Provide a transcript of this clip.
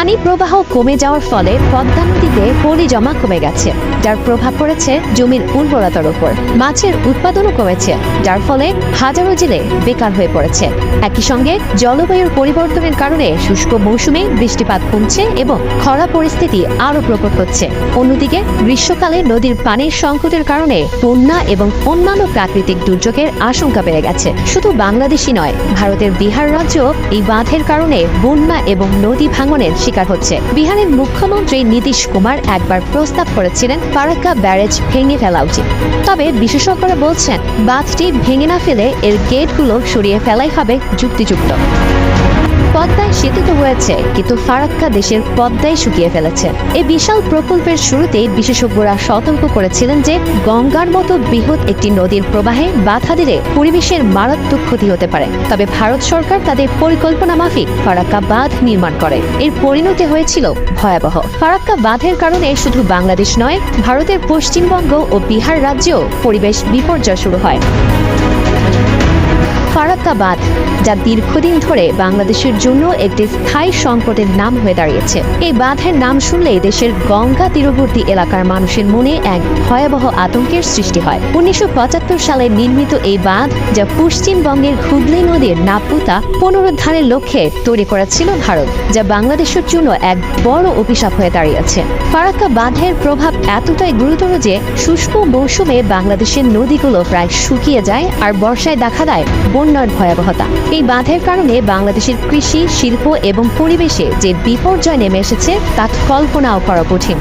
পানি প্রবাহ কমে যাওয়ার ফলে পদ্মা নদীতে পলি জমা কমে গেছে, যার প্রভাব পড়েছে জমির উর্বরতার উপর। মাছের উৎপাদনও কমেছে, যার ফলে হাজারো জেলে বেকার হয়ে পড়েছে। একই সঙ্গে জলবায়ুর পরিবর্তনের কারণে শুষ্ক মৌসুমে বৃষ্টিপাত কমছে এবং খরা পরিস্থিতি আরও প্রকট হচ্ছে। অন্যদিকে গ্রীষ্মকালে নদীর পানির সংকটের কারণে বন্যা এবং অন্যান্য প্রাকৃতিক দুর্যোগের আশঙ্কা বেড়ে গেছে। শুধু বাংলাদেশই নয়, ভারতের বিহার রাজ্য এই বাঁধের কারণে বন্যা এবং নদী ভাঙনের শিকার হচ্ছে। বিহারের মুখ্যমন্ত্রী নীতিশ কুমার একবার প্রস্তাব করেছিলেন ফারাক্কা ব্যারেজ ভেঙে ফেলা উচিত। তবে বিশেষজ্ঞরা বলছেন, বাঁধটি ভেঙে না ফেলে এর গেটগুলো সরিয়ে ফেলাই হবে যুক্তিযুক্ত। পদ্মায় সেতু তো হয়েছে, কিন্তু ফারাক্কা দেশের পদ্মায় শুকিয়ে ফেলেছে। এই বিশাল প্রকল্পের শুরুতেই বিশেষজ্ঞরা সতর্ক করেছিলেন যে গঙ্গার মতো বৃহৎ একটি নদীর প্রবাহে বাধা দিলে পরিবেশের মারাত্মক ক্ষতি হতে পারে। তবে ভারত সরকার তাদের পরিকল্পনা মাফিক ফারাক্কা বাঁধ নির্মাণ করে। এর পরিণতি হয়েছিল ভয়াবহ। ফারাক্কা বাঁধের কারণে শুধু বাংলাদেশ নয়, ভারতের পশ্চিমবঙ্গ ও বিহার রাজ্যেও পরিবেশ বিপর্যয় শুরু হয়। ফারাক্কা বাঁধ যা দীর্ঘদিন ধরে বাংলাদেশের জন্য একটি স্থায়ী সংকটের নাম হয়ে দাঁড়িয়েছে। এই বাঁধের নাম শুনলেই দেশের গঙ্গা তীরবর্তী এলাকার মানুষের মনে এক ভয়াবহ আতঙ্কের সৃষ্টি হয়। উনিশশো সালে নির্মিত এই বাঁধ, যা পশ্চিমবঙ্গের হুগলি নদীর নাপুতা পুনরুদ্ধারের লক্ষ্যে তৈরি করেছিল ভারত, যা বাংলাদেশের জন্য এক বড় অভিশাপ হয়ে দাঁড়িয়েছে। ফারাক্কা বাঁধের প্রভাব এতটাই গুরুতর যে শুষ্ক মৌসুমে বাংলাদেশের নদীগুলো প্রায় শুকিয়ে যায় আর বর্ষায় দেখা দেয় বন্যার ভয়াবহতা। এই বাঁধের কারণে বাংলাদেশের কৃষি, শিল্প এবং পরিবেশে যে বিপর্যয় নেমে এসেছে তা কল্পনাও করা কঠিন।